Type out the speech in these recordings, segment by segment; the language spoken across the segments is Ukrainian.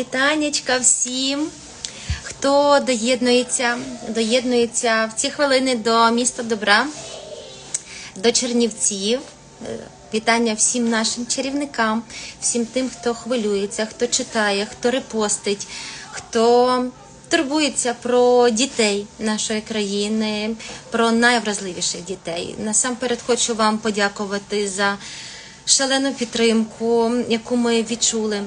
Вітанечка всім, хто доєднується, доєднується в ці хвилини до міста добра, до Чернівців. Е, Вітання всім нашим чарівникам, всім тим, хто хвилюється, хто читає, хто репостить, хто турбується про дітей нашої країни, про найвразливіших дітей. Насамперед хочу вам подякувати за шалену підтримку, яку ми відчули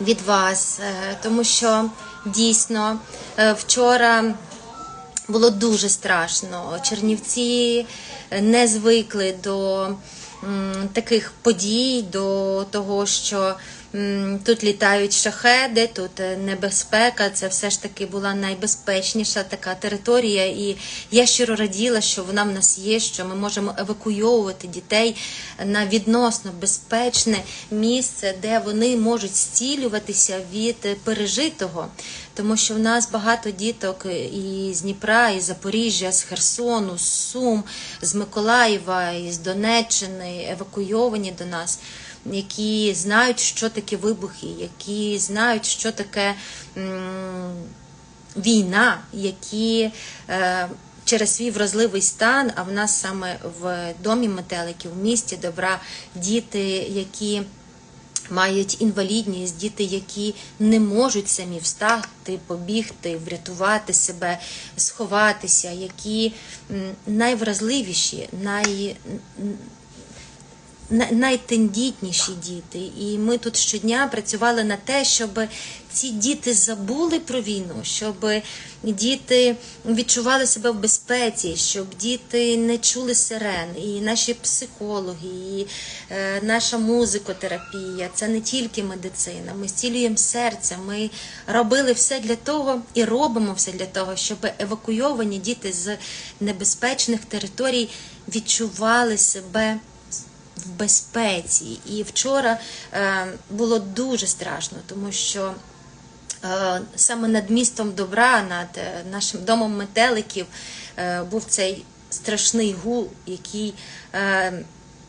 від вас, е, тому що дійсно е, вчора було дуже страшно. Чернівці е, не звикли до таких подій, до того, що тут літають шахеди, тут е, небезпека. Це все ж таки була найбезпечніша така територія. І я щиро раділа, що вона в нас є, що ми можемо евакуйовувати дітей на відносно безпечне місце, де вони можуть зцілюватися від е, пережитого. Тому що в нас багато діток і з Дніпра, і з Запоріжжя, з Херсону, з Сум, з Миколаєва, і з Донеччини евакуйовані до нас, які знають, що таке вибухи, які знають, що таке війна, які е, через свій вразливий стан, а в нас саме в домі метеликів, в місті добра, діти, які мають інвалідність, діти, які не можуть самі встати, побігти, врятувати себе, сховатися, які найвразливіші, най, най- найтендітніші діти. І ми тут щодня працювали на те, щоб ці діти забули про війну, щоб діти відчували себе в безпеці, щоб діти не чули сирен. І наші психологи, і е, наша музикотерапія це не тільки медицина. Ми зцілюємо серце. Ми робили все для того і робимо все для того, щоб евакуйовані діти з небезпечних територій відчували себе в безпеці. І вчора е, було дуже страшно, тому що е, саме над містом добра, над е, нашим домом метеликів був цей страшний гул, який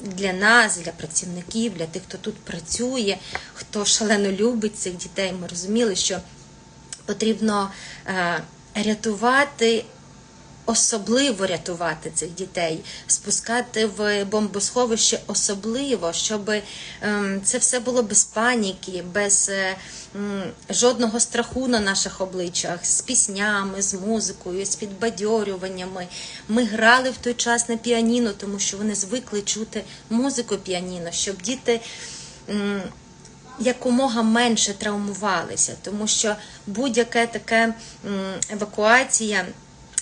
для нас, для працівників, для тих, хто тут працює, хто шалено любить цих дітей, ми розуміли, що потрібно рятувати особливо рятувати цих дітей, спускати в бомбосховище особливо, щоб ем, це все було без паніки, без е, жодного страху на наших обличчях, з піснями, з музикою, з підбадьорюваннями. Ми грали в той час на піаніно, тому що вони звикли чути музику піаніно, щоб діти. якомога менше травмувалися, тому що будь-яке таке евакуація.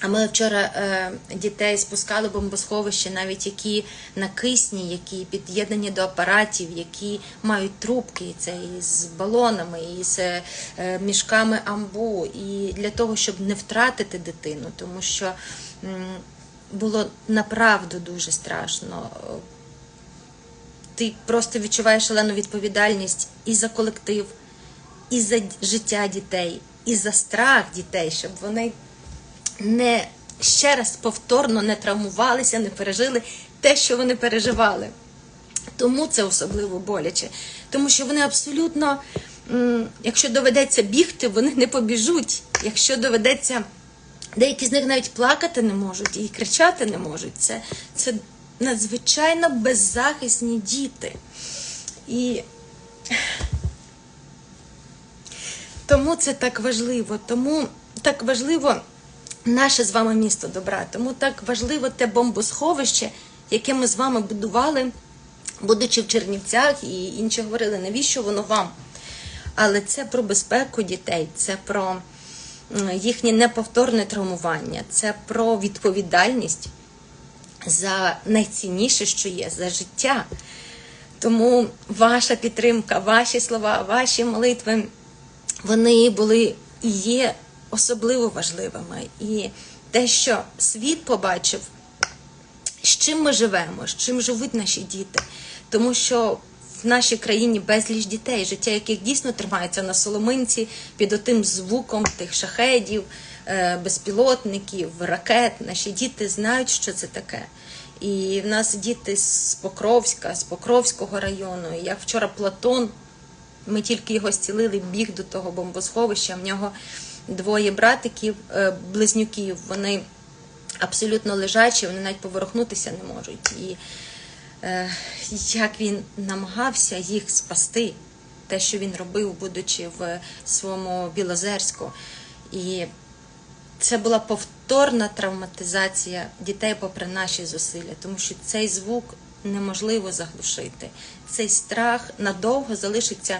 А ми вчора е, дітей спускали в бомбосховище, навіть які на кисні, які під'єднані до апаратів, які мають трубки, це і з балонами, і з е, мішками амбу, і для того, щоб не втратити дитину, тому що м, було направду дуже страшно. Ти просто відчуваєш шалену відповідальність і за колектив, і за життя дітей, і за страх дітей, щоб вони не ще раз повторно не травмувалися, не пережили те, що вони переживали. Тому це особливо боляче, тому що вони абсолютно, якщо доведеться бігти, вони не побіжуть. Якщо доведеться, деякі з них навіть плакати не можуть і кричати не можуть. Це, це надзвичайно беззахисні діти. І тому це так важливо. Тому так важливо наше з вами місто добра. Тому так важливо те бомбосховище, яке ми з вами будували, будучи в Чернівцях, і інші говорили, навіщо воно вам? Але це про безпеку дітей, це про їхнє неповторне травмування, це про відповідальність за найцінніше, що є, за життя. Тому ваша підтримка, ваші слова, ваші молитви, вони були і є особливо важливими. І те, що світ побачив, з чим ми живемо, з чим живуть наші діти. Тому що в нашій країні безліч дітей, життя яких дійсно тримається на соломинці під отим звуком тих шахедів, е, безпілотників, ракет. Наші діти знають, що це таке. І в нас діти з Покровська, з Покровського району. І як вчора Платон Ми тільки його зцілили, біг до того бомбосховища. В нього двоє братиків, е, близнюків. Вони абсолютно лежачі, вони навіть поворухнутися не можуть. І е, як він намагався їх спасти, те, що він робив, будучи в своєму Білозерську. І це була повторна травматизація дітей попри наші зусилля, тому що цей звук неможливо заглушити. Цей страх надовго залишиться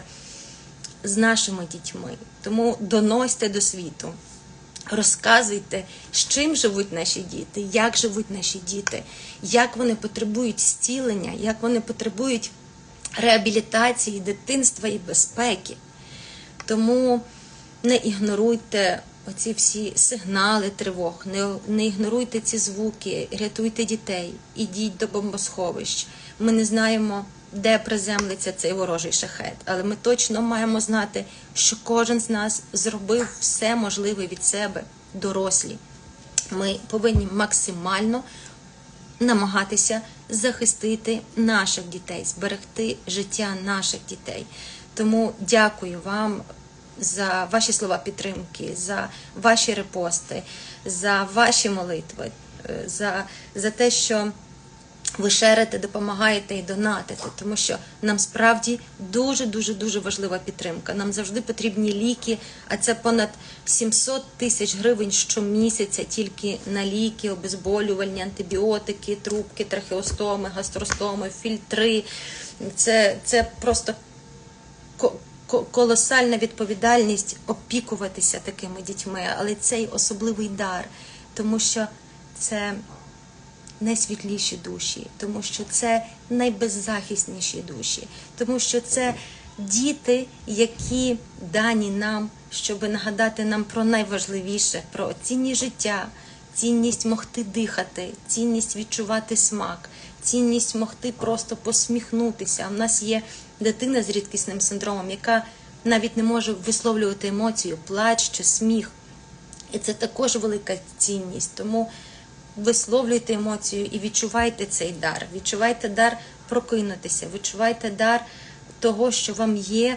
з нашими дітьми. Тому доносьте до світу. Розказуйте, з чим живуть наші діти, як живуть наші діти, як вони потребують зцілення, як вони потребують реабілітації, дитинства і безпеки. Тому не ігноруйте оці всі сигнали тривог, не, не ігноруйте ці звуки, рятуйте дітей, ідіть до бомбосховищ. Ми не знаємо, де приземлиться цей ворожий шахет, але ми точно маємо знати, що кожен з нас зробив все можливе від себе, дорослі. Ми повинні максимально намагатися захистити наших дітей, зберегти життя наших дітей. Тому дякую вам за ваші слова підтримки, за ваші репости, за ваші молитви, е, за, за те, що ви шерите, допомагаєте і донатите, тому що нам справді дуже дуже дуже важлива підтримка. Нам завжди потрібні ліки, а це понад 700 тисяч гривень щомісяця тільки на ліки, обезболювальні, антибіотики, трубки, трахеостоми, гастростоми, фільтри. Це, це просто ко- ко- колосальна відповідальність опікуватися такими дітьми, але цей особливий дар, тому що це найсвітліші душі, тому що це найбеззахисніші душі, тому що це діти, які дані нам, щоб нагадати нам про найважливіше, про цінність життя, цінність могти дихати, цінність відчувати смак, цінність могти просто посміхнутися. У нас є дитина з рідкісним синдромом, яка навіть не може висловлювати емоцію, плач чи сміх. І це також велика цінність. Тому висловлюйте емоцію і відчувайте цей дар. Відчувайте дар прокинутися, відчувайте дар того, що вам є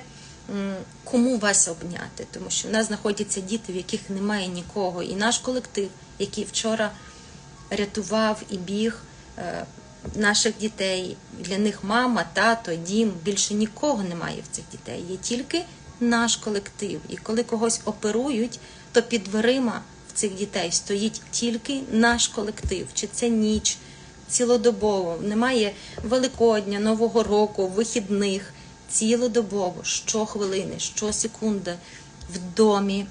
кому вас обняти. Тому що в нас знаходяться діти, в яких немає нікого. І наш колектив, який вчора рятував і біг е, наших дітей. Для них мама, тато, дім. Більше нікого немає в цих дітей. Є тільки наш колектив. І коли когось оперують, то під дверима цих дітей стоїть тільки наш колектив. Чи це ніч цілодобово? Немає Великодня, Нового року, вихідних. Цілодобово, щохвилини, щосекунди в домі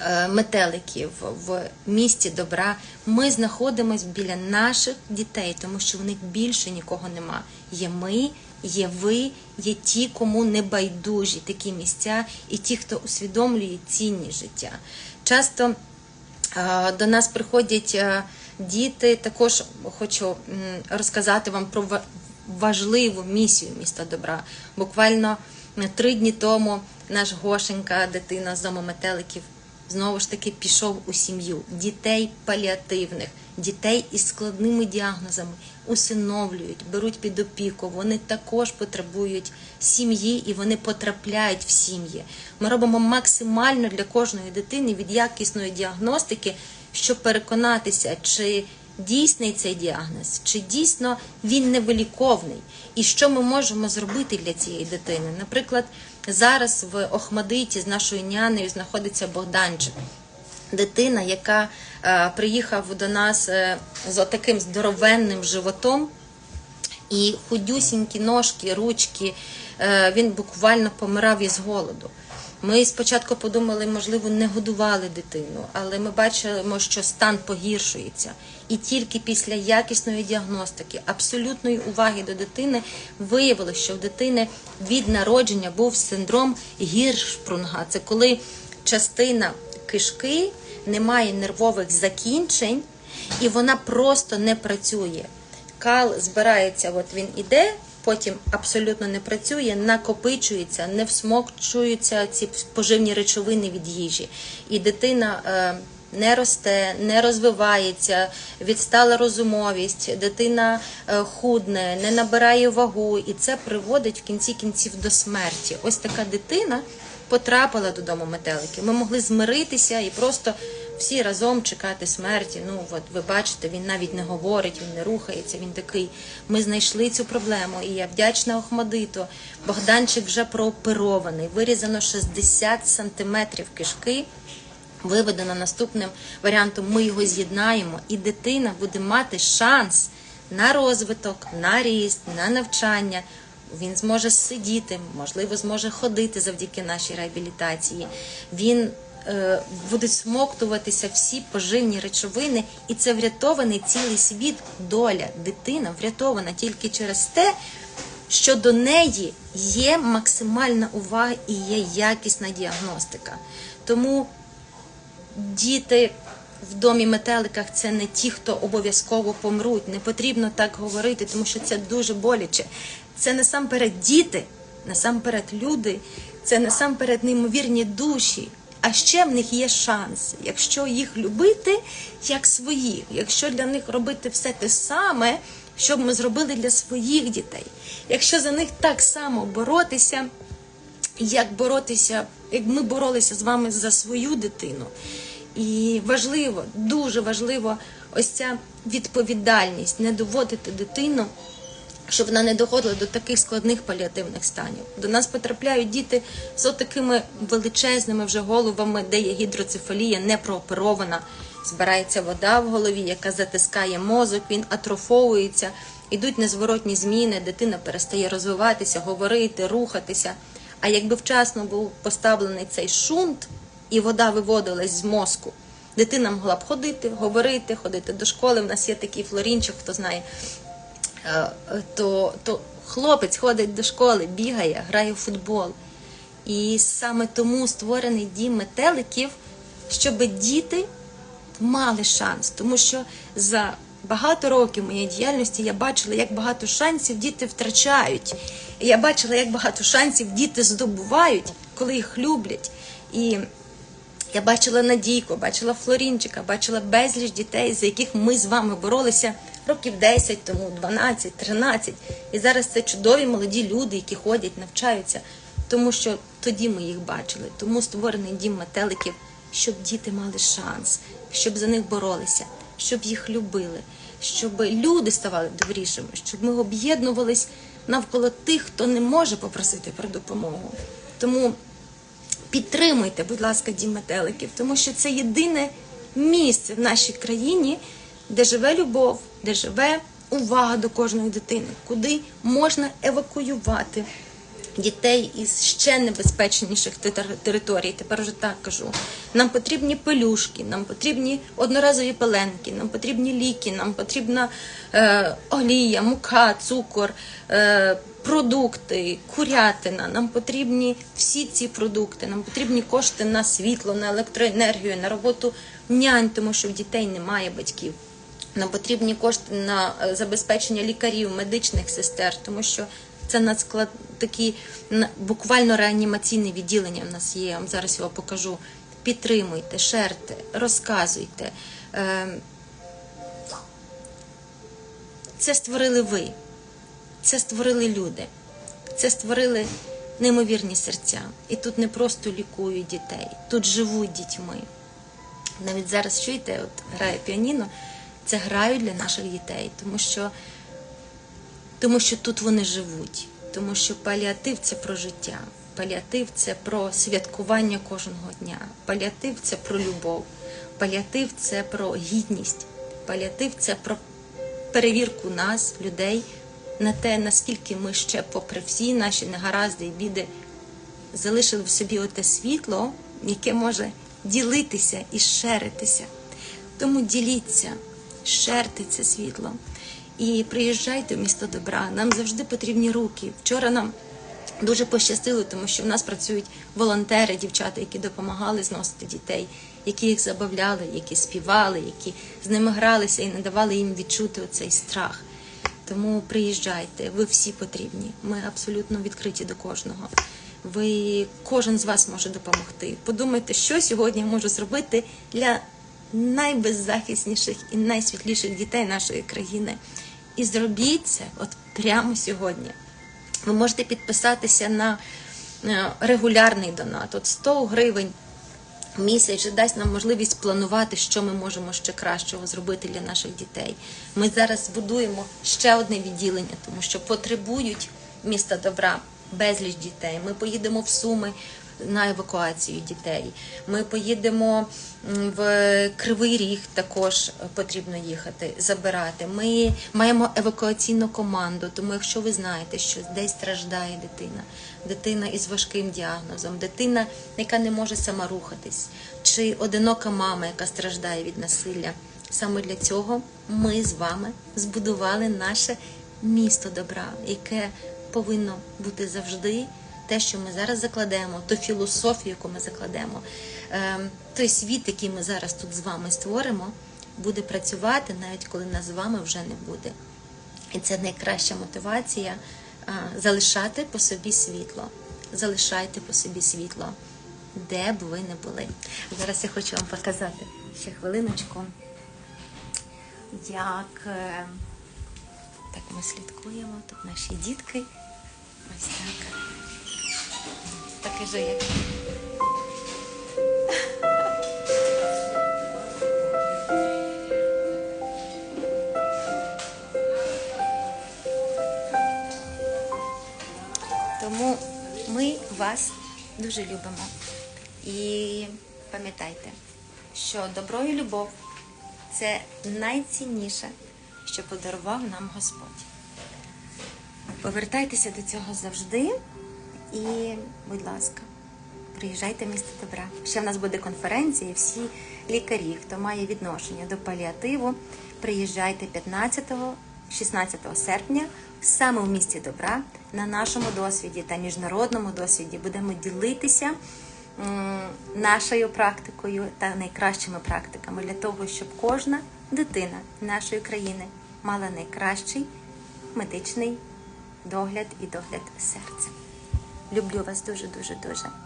е, метеликів в місті добра. Ми знаходимося біля наших дітей, тому що в них більше нікого нема. Є ми, є ви, є ті, кому не байдужі такі місця, і ті, хто усвідомлює цінність життя. Часто до нас приходять е, діти. Також хочу розказати вам про важливу місію міста добра. Буквально три дні тому наш Гошенька, дитина з дому метеликів, знову ж таки пішов у сім'ю дітей паліативних, дітей із складними діагнозами усиновлюють, беруть під опіку. Вони також потребують сім'ї і вони потрапляють в сім'ї. Ми робимо максимально для кожної дитини від якісної діагностики, щоб переконатися, чи дійсний цей діагноз, чи дійсно він невиліковний, і що ми можемо зробити для цієї дитини. Наприклад, зараз в Охмадиті з нашою нянею знаходиться Богданчик дитина, яка е, приїхав до нас е, з таким здоровенним животом, і худюсінькі ножки, ручки, е, він буквально помирав із голоду. Ми спочатку подумали, можливо, не годували дитину, але ми бачимо, що стан погіршується. І тільки після якісної діагностики, абсолютної уваги до дитини, виявилося, що в дитини від народження був синдром Гіршпрунга. Це коли частина кишки не має нервових закінчень, і вона просто не працює. Кал збирається, от він іде, потім абсолютно не працює, накопичується, не всмокчуються ці поживні речовини від їжі. І дитина е, не росте, не розвивається, відстала розумовість, дитина е, худне, не набирає вагу, і це приводить в кінці кінців до смерті. Ось така дитина потрапила додому метеликів. Ми могли змиритися і просто всі разом чекати смерті. Ну от ви бачите, він навіть не говорить, він не рухається. Він такий. Ми знайшли цю проблему, і я вдячна Охмадиту. Богданчик вже прооперований, вирізано 60 сантиметрів кишки. Виведено наступним варіантом. Ми його з'єднаємо, і дитина буде мати шанс на розвиток, на ріст, на навчання. Він зможе сидіти, можливо, зможе ходити завдяки нашій реабілітації. Він е, буде смоктуватися всі поживні речовини, і це врятований цілий світ, доля. Дитина врятована тільки через те, що до неї є максимальна увага і є якісна діагностика. Тому діти в домі метеликах це не ті, хто обов'язково помруть. Не потрібно так говорити, тому що це дуже боляче. Це насамперед діти, насамперед люди, це насамперед неймовірні душі. А ще в них є шанс, якщо їх любити як своїх, якщо для них робити все те саме, що ми зробили для своїх дітей, якщо за них так само боротися, як боротися, як ми боролися з вами за свою дитину. І важливо, дуже важливо, ось ця відповідальність не доводити дитину, щоб вона не доходила до таких складних паліативних станів. До нас потрапляють діти з отакими величезними вже головами, де є гідроцефалія, не прооперована. Збирається вода в голові, яка затискає мозок, він атрофовується, ідуть незворотні зміни, дитина перестає розвиватися, говорити, рухатися. А якби вчасно був поставлений цей шунт, і вода виводилась з мозку, дитина могла б ходити, говорити, ходити до школи. В нас є такий флорінчик, хто знає, то, то хлопець ходить до школи, бігає, грає в футбол. І саме тому створений дім метеликів, щоб діти мали шанс. Тому що за багато років моєї діяльності я бачила, як багато шансів діти втрачають. Я бачила, як багато шансів діти здобувають, коли їх люблять. І я бачила Надійку, бачила Флорінчика, бачила безліч дітей, за яких ми з вами боролися років 10 тому, 12, 13. І зараз це чудові молоді люди, які ходять, навчаються, тому що тоді ми їх бачили. Тому створений дім метеликів, щоб діти мали шанс, щоб за них боролися, щоб їх любили, щоб люди ставали добрішими, щоб ми об'єднувались навколо тих, хто не може попросити про допомогу. Тому підтримуйте, будь ласка, дім метеликів, тому що це єдине місце в нашій країні, де живе любов, де живе увага до кожної дитини, куди можна евакуювати дітей із ще небезпечніших територій. Тепер вже так кажу. Нам потрібні пелюшки, нам потрібні одноразові пеленки, нам потрібні ліки, нам потрібна е, олія, мука, цукор. Е, Продукти, курятина, нам потрібні всі ці продукти, нам потрібні кошти на світло, на електроенергію, на роботу нянь, тому що в дітей немає батьків. Нам потрібні кошти на е, забезпечення лікарів, медичних сестер, тому що це надсклад такі буквально реанімаційне відділення в нас є. Я вам зараз його покажу. Підтримуйте, шерте, розказуйте. Ем, Це створили ви. Це створили люди, це створили неймовірні серця. І тут не просто лікують дітей, тут живуть дітьми. Навіть зараз чуєте, от грає піаніно, це грають для наших дітей, тому що, тому що тут вони живуть, тому що паліатив це про життя, паліатив це про святкування кожного дня, паліатив це про любов, паліатив це про гідність, паліатив це про перевірку нас, людей, на те, наскільки ми ще, попри всі наші негаразди і біди, залишили в собі оте світло, яке може ділитися і шеритися. Тому діліться, шерте це світло. І приїжджайте в місто добра. Нам завжди потрібні руки. Вчора нам дуже пощастило, тому що в нас працюють волонтери, дівчата, які допомагали зносити дітей, які їх забавляли, які співали, які з ними гралися і не давали їм відчути оцей страх. Тому приїжджайте, ви всі потрібні. Ми абсолютно відкриті до кожного. Ви кожен з вас може допомогти. Подумайте, що сьогодні я можу зробити для найбеззахисніших і найсвітліших дітей нашої країни. І зробіть це от прямо сьогодні. Ви можете підписатися на е, регулярний донат. От 100 гривень в місяць дасть нам можливість планувати, що ми можемо ще кращого зробити для наших дітей. Ми зараз збудуємо ще одне відділення, тому що потребують міста добра безліч дітей. Ми поїдемо в Суми на евакуацію дітей. Ми поїдемо в Кривий Ріг, також потрібно їхати, забирати. Ми маємо евакуаційну команду, тому якщо ви знаєте, що десь страждає дитина, дитина із важким діагнозом, дитина, яка не може сама рухатись, чи одинока мама, яка страждає від насилля. Саме для цього ми з вами збудували наше місто добра, яке повинно бути завжди те, що ми зараз закладемо, ту філософію, яку ми закладемо, ем, той світ, який ми зараз тут з вами створимо, буде працювати навіть коли нас з вами вже не буде. І це найкраща мотивація залишати по собі світло. Залишайте по собі світло, де б ви не були. Зараз я хочу вам показати ще хвилиночку, як е, так ми слідкуємо. Тут наші дітки. Ось так. Же як. Тому ми вас дуже любимо. І пам'ятайте, що добро і любов це найцінніше, що подарував нам Господь. Повертайтеся до цього завжди і, будь ласка, приїжджайте в місто добра. Ще в нас буде конференція, всі лікарі, хто має відношення до паліативу, приїжджайте 15-16 серпня саме в місті добра на нашому досвіді та міжнародному досвіді будемо ділитися нашою практикою та найкращими практиками для того, щоб кожна дитина нашої країни мала найкращий медичний догляд і догляд серця. Люблю вас дуже, дуже, дуже.